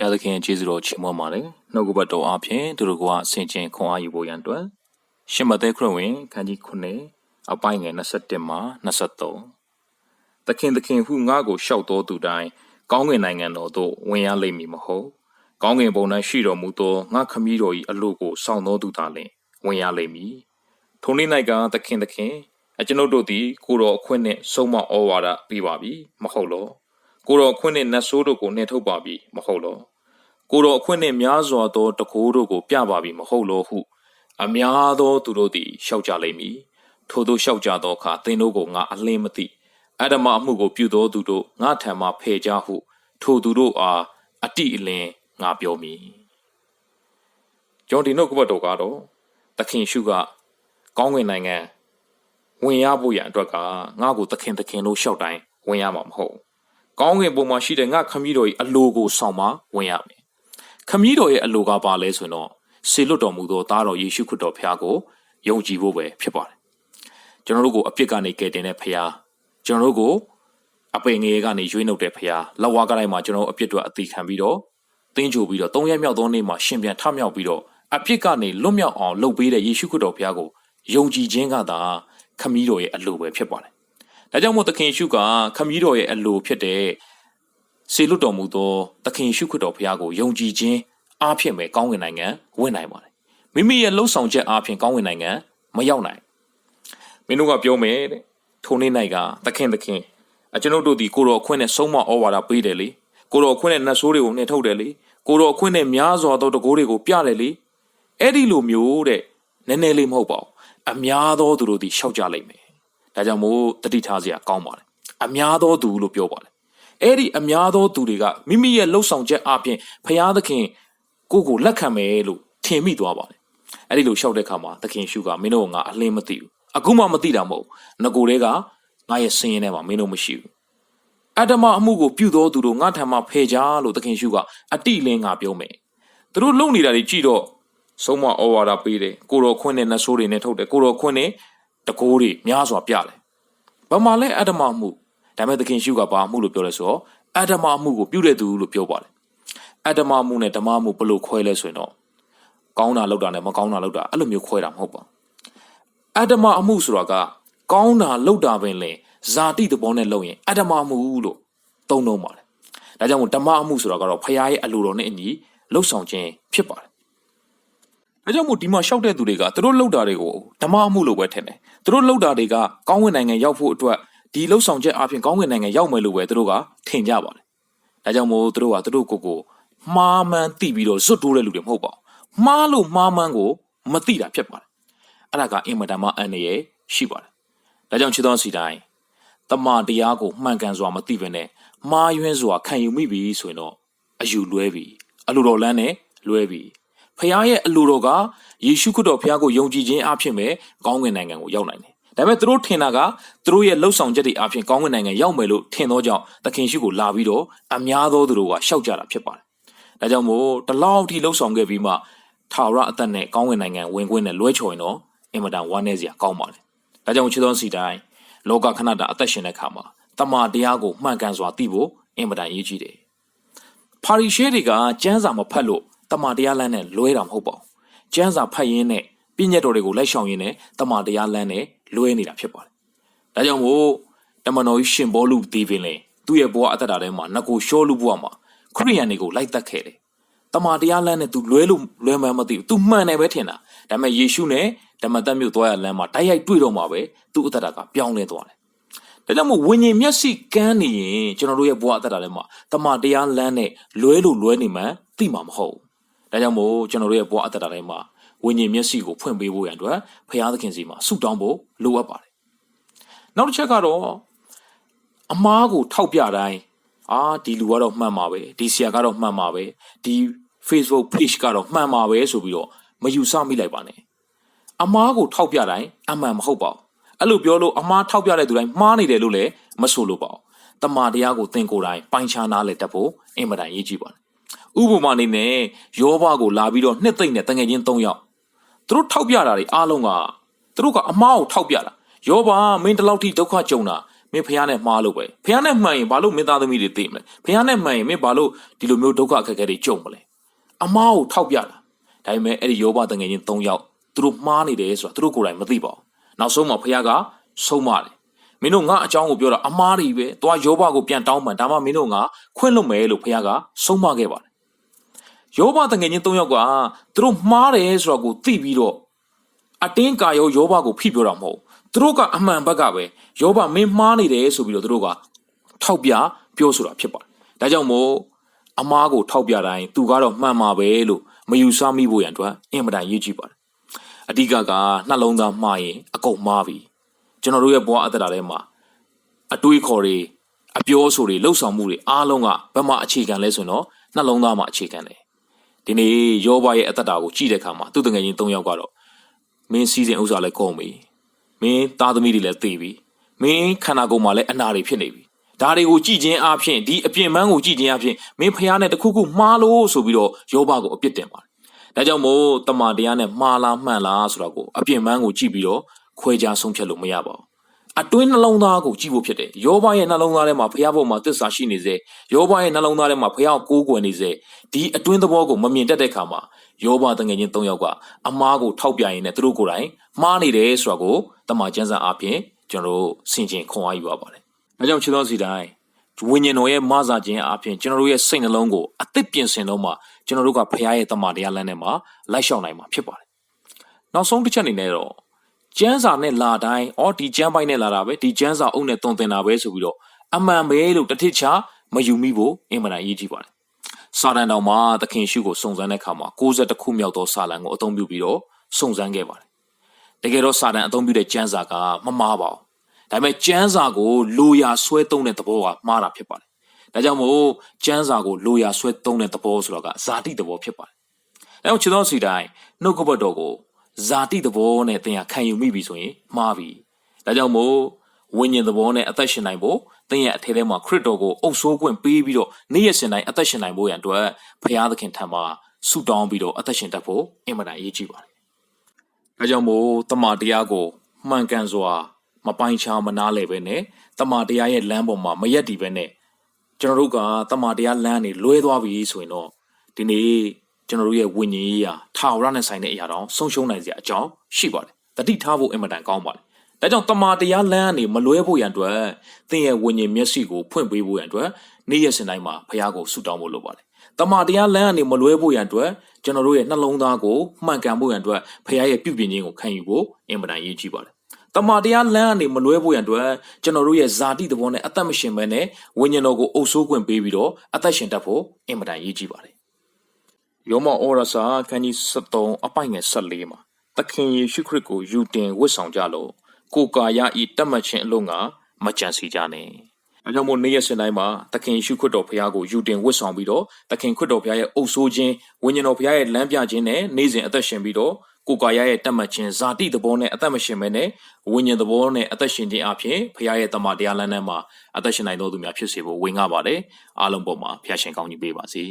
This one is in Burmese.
ရသခင်ကျေးဇူးတော်ချီးမွမ်းပါတယ်နှုတ်ကပတ်တော်အဖျင်သူတို့ကအဆင်ခြင်ခွန်အားယူဖို့ရန်အတွက်ရှမသက်ခရစ်ဝင်ခန်းကြီး9အပိုင်းငယ်21မှ23သခင်သခင်ဟုငါ့ကိုရှောက်တော်သူတိုင်းကောင်းကင်နိုင်ငံတော်သို့ဝင်ရလိမ့်မည်မဟုတ်ကောင်းကင်ဘုံ၌ရှိတော်မူသောငါခမည်းတော်၏အလို့ကိုစောင့်တော်သူသာလျှင်ဝင်ရလိမ့်မည်ထိုနေ့၌ကသခင်သခင်အကျွန်ုပ်တို့သည်ကိုတော်အခွင့်နှင့်ဆုံးမဩဝါဒပေးပါပြီမဟုတ်လော ကိုတော်အခွင့်နှင့်နတ်ဆိုးတို့ကိုနှင်ထုတ်ပါပြီမဟုတ်လောကိုတော်အခွင့်နှင့်များစွာသောတကိုးတို့ကိုပြပါပြီမဟုတ်လောဟု အများသောသူတို့သည်ရှောက်ကြလိမ့်မည်ထိုတို့ရှောက်ကြသောအခါသင်တို့ကိုငါအလင်းမသိအတ္တမအမှုကိုပြုသောသူတို့ငါထံမှဖယ်ကြဟု ထိုသူတို့အားအတိအလင်းငါပြောမည်ကျွန်တော်ဒီနှုတ်ကပတ်တော်ကတော့သခင်ရှုကကောင်းကင်နိုင်ငံဝင်ရဖို့ရန်အတွက်ကငါ့ကိုသခင်သခင်လို့ရှောက်တိုင်းဝင်ရမှာမဟုတ်ဘူး ကောင်းကင်ဘုံမှာရှိတဲ့ငါခမည်းတော်၏အလိုကိုဆောင်မဝင်ရမယ်ခမည်းတော်ရဲ့အလိုကပါလဲဆိုရင်တော့ဆေလွတ်တော်မူသောသားတော်ယေရှုခရစ်တော်ဖခင်ကိုယုံကြည်ဖို့ပဲဖြစ်ပါတယ်ကျွန်တော်တို့ကိုအပြစ်ကနေကယ်တင်တဲ့ဖခင်ကျွန်တော်တို့ကိုအပေငယ်ကနေရွေးနှုတ်တဲ့ဖခင်လက်ဝါးကတိုင်းမှာကျွန်တော်တို့အပြစ်တွေအသေးခံပြီးတော့တင်းကြိုပြီးတော့သုံးရက်မြောက်သောနေ့မှာရှင်ပြန်ထမြောက်ပြီးတော့အပြစ်ကနေလွတ်မြောက်အောင်လုပ်ပေးတဲ့ယေရှုခရစ်တော်ဖခင်ကိုယုံကြည်ခြင်းကသာခမည်းတော်ရဲ့အလိုပဲဖြစ်ပါတယ် ဒါကြောင့်မို့သခင်ယေရှုကခမည်းတော်ရဲ့အလိုဖြစ်တဲ့စေလွတ်တော်မူသောသခင်ရှုခရစ်တော်ဘုရားကိုယုံကြည်ခြင်းအားဖြင့်ပဲကောင်းကင်နိုင်ငံဝင်နိုင်ပါတယ်မိမိရဲ့လှုပ်ဆောင်ချက်အားဖြင့်ကောင်းကင်နိုင်ငံမရောက်နိုင်မင်းတို့ကပြောမယ်တဲ့ထိုနေ့၌ကသခင်သခင်အကျွန်ုပ်တို့ဒီကိုတော်အခွင့်နဲ့ဆုံးမဩဝါဒပေးတယ်လေကိုတော်အခွင့်နဲ့နတ်ဆိုးတွေကိုနှင်ထုတ်တယ်လေကိုတော်အခွင့်နဲ့များစွာသောတကိုးတွေကိုပြတယ်လေအဲ့ဒီလိုမျိုးတဲ့နည်းနည်းလေးမဟုတ်ပါဘူးအများသောသူတို့ဒီရှောက်ကြလိမ့်မယ် ဒါကြောင့်မို့တတိထားစရာကောင်းပါတယ်အများသောသူလို့ပြောပါတယ်အဲ့ဒီအများသောသူတွေကမိမိရဲ့လှုပ်ဆောင်ချက်အပြင်ဖျားသခင်ကိုကိုလက်ခံမယ်လို့ထင်မိသွားပါတယ်အဲ့ဒီလိုရှောက်တဲ့ခါမှာသခင်ရှုကမင်းတို့ကငါအလင်းမသိဘူးအခုမှမသိတာမဟုတ်ငကိုတွေကငါရဲ့စင်ရင်ထဲမှာမင်းတို့မရှိဘူးအတ္တမအမှုကိုပြုသောသူတို့ငါထံမှာဖယ်ကြလို့သခင်ရှုကအတိလင်းငါပြောမယ်သူတို့လုံနေတာတွေကြည့်တော့ဆုံးမဩဝါဒပေးတယ်ကိုတော်ခွင်းနဲ့နတ်ဆိုးတွေနဲ့ထုတ်တယ်ကိုတော်ခွင်းနဲ့ တကိုးတွေများစွာပြတယ်ဘာမှလဲအတ္တမအမှုဒါပေမဲ့သခင်ရှုကဘာအမှုလို့ပြောလဲဆိုတော့အတ္တမအမှုကိုပြုတဲ့သူလို့ပြောပါတယ်အတ္တမအမှုနဲ့ဓမ္မအမှုဘယ်လိုခွဲလဲဆိုရင်တော့ကောင်းတာလောက်တာနဲ့မကောင်းတာလောက်တာအဲ့လိုမျိုးခွဲတာမဟုတ်ပါဘူးအတ္တမအမှုဆိုတာကကောင်းတာလောက်တာပင်လေဇာတိသဘောနဲ့လုပ်ရင်အတ္တမအမှုလို့သုံးနှုံးပါတယ်ဒါကြောင့်မို့ဓမ္မအမှုဆိုတာကတော့ဖခင်ရဲ့အလိုတော်နဲ့အညီလှုပ်ဆောင်ခြင်းဖြစ်ပါတယ် ဒါကြောင့်မို့ဒီမှာရှောက်တဲ့သူတွေကသူတို့လှုပ်တာတွေကိုဓမ္မအမှုလို့ပဲထင်တယ်သူတို့လှုပ်တာတွေကကောင်းဝင်နိုင်ငံရောက်ဖို့အတွက်ဒီလှုပ်ဆောင်ချက်အပြင်ကောင်းဝင်နိုင်ငံရောက်မယ်လို့ပဲသူတို့ကထင်ကြပါတယ်ဒါကြောင့်မို့သူတို့ကသူတို့ကိုယ်ကိုမှားမှန်းသိပြီးတော့ဇွတ်တိုးတဲ့လူတွေမဟုတ်ပါဘူးမှားလို့မှားမှန်းကိုမသိတာဖြစ်ပါတယ်အဲ့ဒါကအင်မတန်မှအန္တရာယ်ရှိပါတယ်ဒါကြောင့်ချစ်တော်စီတိုင်းတမန်တရားကိုမှန်ကန်စွာမသိဘဲနဲ့မှားယွင်းစွာခံယူမိပြီဆိုရင်တော့အယူလွဲပြီအလိုတော်လမ်းနဲ့လွဲပြီ ဖခင်ရဲ့အလိုတော်ကယေရှုခရစ်တော်ဖခင်ကိုယုံကြည်ခြင်းအဖြစ်ပဲကောင်းကင်နိုင်ငံကိုရောက်နိုင်တယ်ဒါပေမဲ့သူတို့ထင်တာကသူတို့ရဲ့လှုပ်ဆောင်ချက်တွေအပြင်ကောင်းကင်နိုင်ငံရောက်မယ်လို့ထင်သောကြောင့်သခင်ရှိကိုလာပြီးတော့အများသောသူတို့ကရှောက်ကြတာဖြစ်ပါတယ်ဒါကြောင့်မို့တလောက်ထိလှုပ်ဆောင်ခဲ့ပြီးမှထာဝရအသက်နဲ့ကောင်းကင်နိုင်ငံဝင်ခွင့်နဲ့လွဲချော်ရင်တော့အင်မတန်ဝမ်းနည်းစရာကောင်းပါတယ်ဒါကြောင့်ချစ်တော်စီတိုင်းလောကခဏတာအသက်ရှင်တဲ့ခါမှာတမန်တရားကိုမှန်ကန်စွာသိဖို့အင်မတန်အရေးကြီးတယ်ပါရီရှဲတွေကကျမ်းစာမဖတ်လို့ တမန်တရားလမ်းနဲ့လွဲတာမဟုတ်ပါဘူးကျမ်းစာဖတ်ရင်းနဲ့ပြည့်ညတ်တော်တွေကိုလိုက်ရှောင်ရင်းနဲ့တမန်တရားလမ်းနဲ့လွဲနေတာဖြစ်ပါတယ်။ဒါကြောင့်မို့တမန်တော်ကြီးရှင်ဘောလူဒီဗင်လေသူ့ရဲ့ဘဝအသက်တာထဲမှာငကိုရှောလူဘဝမှာခရိယန်တွေကိုလိုက်တက်ခဲ့တယ်။တမန်တရားလမ်းနဲ့သူလွဲလို့လွဲမှန်းမသိဘူး။ तू မှန်တယ်ပဲထင်တာ။ဒါပေမဲ့ယေရှုနဲ့ဓမ္မတက်မြို့သွားရလမ်းမှာတိုက်ရိုက်တွေ့တော့မှာပဲသူ့အသက်တာကပြောင်းလဲသွားတယ်။ဒါကြောင့်မို့ဝิญဉ်မျက်စိကန်းနေရင်ကျွန်တော်တို့ရဲ့ဘဝအသက်တာထဲမှာတမန်တရားလမ်းနဲ့လွဲလို့လွဲနေမှန်းသိမှာမဟုတ်ဘူး။ ဒါကြောင့်မို့ကျွန်တော်တို့ရဲ့ဘဝအသက်တာထဲမှာဝိညာဉ်မျက်စိကိုဖွင့်ပေးဖို့ရန်အတွက်ဖရာသခင်စီမှာဆုတောင်းဖို့လိုအပ်ပါတယ်။နောက်တစ်ချက်ကတော့အမားကိုထောက်ပြတိုင်းအာဒီလူကတော့မှန်ပါပဲဒီဆရာကတော့မှန်ပါပဲဒီ Facebook page ကတော့မှန်ပါပဲဆိုပြီးတော့မယူဆမိလိုက်ပါနဲ့။အမားကိုထောက်ပြတိုင်းအမှန်မဟုတ်ပါဘူး။အဲ့လိုပြောလို့အမားထောက်ပြတဲ့သူတိုင်းမှားနေတယ်လို့လည်းမဆိုလို့ပါဘူး။တမာတရားကိုသင်ကိုယ်တိုင်ပိုင်းခြားနားလည်တတ်ဖို့အင်မတန်ရေးကြည့်ပါတယ်။ ဥပမာအနေနဲ့ယောဘကိုလာပြီးတော့နှစ်သိမ့်တဲ့တငယ်ချင်း၃ယောက်သူတို့ထောက်ပြတာတွေအားလုံးကသူတို့ကအမားကိုထောက်ပြတာယောဘမင်းတလောက်ထိဒုက္ခကြုံတာမင်းဖះနဲ့မှားလို့ပဲဖះနဲ့မှန်ရင်ဘာလို့မင်းသားသမီးတွေသိမလဲဖះနဲ့မှန်ရင်မင်းဘာလို့ဒီလိုမျိုးဒုက္ခအခက်အခဲတွေကြုံမလဲအမားကိုထောက်ပြတာဒါပေမဲ့အဲ့ဒီယောဘတငယ်ချင်း၃ယောက်သူတို့မှားနေတယ်ဆိုတာသူတို့ကိုယ်တိုင်မသိပါဘူးနောက်ဆုံးမှာဖះကဆုံးမတယ် မင်းတို့ငါအကြောင်းကိုပြောတာအမားတွေပဲသွားယောဘကိုပြန်တောင်းပန်ဒါမှမင်းတို့ငါခွင့်လွတ်မယ်လို့ဖះကဆုံးမခဲ့ပါတယ်ယောဘတငယ်ချင်း၃ယောက်ကသူတို့မှားတယ်ဆိုတာကိုသိပြီးတော့အတင်းကာယောယောဘကိုဖိပြောတာမဟုတ်ဘူးသူတို့ကအမှန်ဘက်ကပဲယောဘမင်းမှားနေတယ်ဆိုပြီးတော့သူတို့ကထောက်ပြပြောဆိုတာဖြစ်ပါတယ်ဒါကြောင့်မို့အမားကိုထောက်ပြတိုင်းသူကတော့မှန်မှာပဲလို့မယူဆမိဖို့ရန်အတွက်အင်မတန်ရေးကြည့်ပါတယ်အဓိကကနှလုံးသားမှားရင်အကုန်မှားပြီ ကျွန်တော်တို့ရဲ့ဘဝအသက်တာထဲမှာအတွေးခေါ်တွေအပြောဆိုတွေလှုပ်ဆောင်မှုတွေအားလုံးကဘယ်မှာအခြေခံလဲဆိုတော့နှလုံးသားမှာအခြေခံတယ်ဒီနေ့ယောဘရဲ့အသက်တာကိုကြည့်တဲ့အခါမှာသူ့တငယ်ချင်း၃ယောက်ကတော့မင်းစီးစဉ်ဥစ္စာလည်းကုန်ပြီမင်းသားသမီးတွေလည်းသေပြီမင်းခန္ဓာကိုယ်မှာလည်းအနာတွေဖြစ်နေပြီဒါတွေကိုကြည်ချင်းအဖြစ်ဒီအပြင်ပန်းကိုကြည်ချင်းအဖြစ်မင်းဖះနဲ့တခုခုမှားလို့ဆိုပြီးတော့ယောဘကိုအပြစ်တင်ပါတယ်ဒါကြောင့်မို့တမန်တရားနဲ့မှားလားမှန်လားဆိုတော့ကိုအပြင်ပန်းကိုကြည့်ပြီးတော့ ခွဲခြားဆုံးဖြတ်လို့မရပါဘူးအတွင်းနှလုံးသားကိုကြည့်ဖို့ဖြစ်တယ်ယောဘရဲ့နှလုံးသားထဲမှာဖះဘုံမှာသစ္စာရှိနေစေယောဘရဲ့နှလုံးသားထဲမှာဖះကိုကိုးကွယ်နေစေဒီအတွင်းသဘောကိုမမြင်တတ်တဲ့ခါမှာယောဘတငယ်ချင်း၃ယောက်ကအမားကိုထောက်ပြရင်လည်းသူတို့ကိုယ်တိုင်မှားနေတယ်ဆိုတာကိုတမန်ကျမ်းစာအပြင်ကျွန်တော်တို့ဆင်ခြင်ခွန်အားယူရပါတယ်။ဒါကြောင့်ချစ်တော်စီတိုင်းဝိညာဉ်တော်ရဲ့မဆာခြင်းအပြင်ကျွန်တော်တို့ရဲ့စိတ်နှလုံးကိုအသစ်ပြင်ဆင်တော့မှကျွန်တော်တို့ကဖခင်ရဲ့တမန်တရားလမ်းထဲမှာလိုက်လျှောက်နိုင်မှာဖြစ်ပါတယ်။နောက်ဆုံးတစ်ချက်အနေနဲ့တော့ ကျမ်းစာနဲ့လာတိုင်းအော်ဒီကျမ်းပိုက်နဲ့လာတာပဲဒီကျမ်းစာအုပ်နဲ့တုံသင်တာပဲဆိုပြီးတော့အမှန်ပဲလို့တစ်ထစ်ချမယူမိဖို့အင်မတန်အရေးကြီးပါတယ်။စာတန်တော်မှာသခင်ရှုကိုစုံစမ်းတဲ့အခါမှာ62ခုမြောက်သောစာလံကိုအသုံးပြုပြီးတော့စုံစမ်းခဲ့ပါတယ်။တကယ်တော့စာတန်အသုံးပြုတဲ့ကျမ်းစာကမမှားပါဘူး။ဒါပေမဲ့ကျမ်းစာကိုလိုရာဆွဲသုံးတဲ့သဘောကမှားတာဖြစ်ပါတယ်။ဒါကြောင့်မို့ကျမ်းစာကိုလိုရာဆွဲသုံးတဲ့သဘောဆိုတော့ကဇာတိသဘောဖြစ်ပါတယ်။အဲတော့ခြေတော်စီတိုင်းနှုတ်ကပတ်တော်ကို ဇာတိသဘောနဲ့သင်ရခံယူမိပြီဆိုရင်မှားပြီ။ဒါကြောင့်မို့ဝိညာဉ်သဘောနဲ့အသက်ရှင်နိုင်ဖို့သင်ရဲ့အထဲထဲမှာခရစ်တော်ကိုအုပ်ဆိုးခွင့်ပေးပြီးတော့နေ့ရက်စဉ်တိုင်းအသက်ရှင်နိုင်ဖို့ရန်အတွက်ဖခင်သခင်ထံမှာဆုတောင်းပြီးတော့အသက်ရှင်တတ်ဖို့အင်မတန်အရေးကြီးပါတယ်။ဒါကြောင့်မို့တမန်တရားကိုမှန်ကန်စွာမပိုင်းခြားမနားလည်ပဲနဲ့တမန်တရားရဲ့လမ်းပေါ်မှာမရက်တည်ပဲနဲ့ကျွန်တော်တို့ကတမန်တရားလမ်းနေလွဲသွားပြီဆိုရင်တော့ဒီနေ့ ကျွန်တော်တို့ရဲ့ဝိညာဉ်ရေးရာထာဝရနဲ့ဆိုင်တဲ့အရာတောင်ဆုံးရှုံးနိုင်စရာအကြောင်းရှိပါတယ်။တတိထားဖို့အင်မတန်ကောင်းပါတယ်။ဒါကြောင့်တမာတရားလမ်းကနေမလွဲဖို့ရန်အတွက်သင်ရဲ့ဝိညာဉ်မျက်စိကိုဖွင့်ပေးဖို့ရန်အတွက်နေ့ရက်စဉ်တိုင်းမှာဖခင်ကိုဆုတောင်းဖို့လိုပါတယ်။တမာတရားလမ်းကနေမလွဲဖို့ရန်အတွက်ကျွန်တော်တို့ရဲ့နှလုံးသားကိုမှန်ကန်ဖို့ရန်အတွက်ဖခင်ရဲ့ပြုပြင်ခြင်းကိုခံယူဖို့အင်မတန်ရည်ကြီးပါတယ်။တမာတရားလမ်းကနေမလွဲဖို့ရန်အတွက်ကျွန်တော်တို့ရဲ့ဇာတိသဘောနဲ့အသက်မရှင်ဘဲနဲ့ဝိညာဉ်တော်ကိုအုပ်ဆိုးခွင့်ပေးပြီးတော့အသက်ရှင်တတ်ဖို့အင်မတန်ရည်ကြီးပါတယ်။ ယောမဩရစာခန်းကြီး73အပိုင်ငယ်14မှာသခင်ယေရှုခရစ်ကိုယူတင်ဝတ်ဆောင်ကြလို့ကိုကာယဤတတ်မှတ်ခြင်းအလို့ငါမကြံစီကြနဲ့အဲကြောင့်မို့နေ့ရက်စဉ်တိုင်းမှာသခင်ယေရှုခရစ်တော်ဖခင်ကိုယူတင်ဝတ်ဆောင်ပြီးတော့သခင်ခရစ်တော်ဖခင်ရဲ့အုပ်ဆိုးခြင်းဝိညာဉ်တော်ဖခင်ရဲ့လမ်းပြခြင်းနဲ့နေ့စဉ်အသက်ရှင်ပြီးတော့ကိုကာယရဲ့တတ်မှတ်ခြင်းဇာတိသဘောနဲ့အသက်မရှင်မဲနဲ့ဝိညာဉ်သဘောနဲ့အသက်ရှင်ခြင်းအပြင်ဖခင်ရဲ့တမန်တရားလမ်းထဲမှာအသက်ရှင်နိုင်တော်သူများဖြစ်စေဖို့ဝင်ငှပါတယ်အားလုံးပေါ်မှာဖခင်ရှင်ကောင်းကြီးပေးပါစေ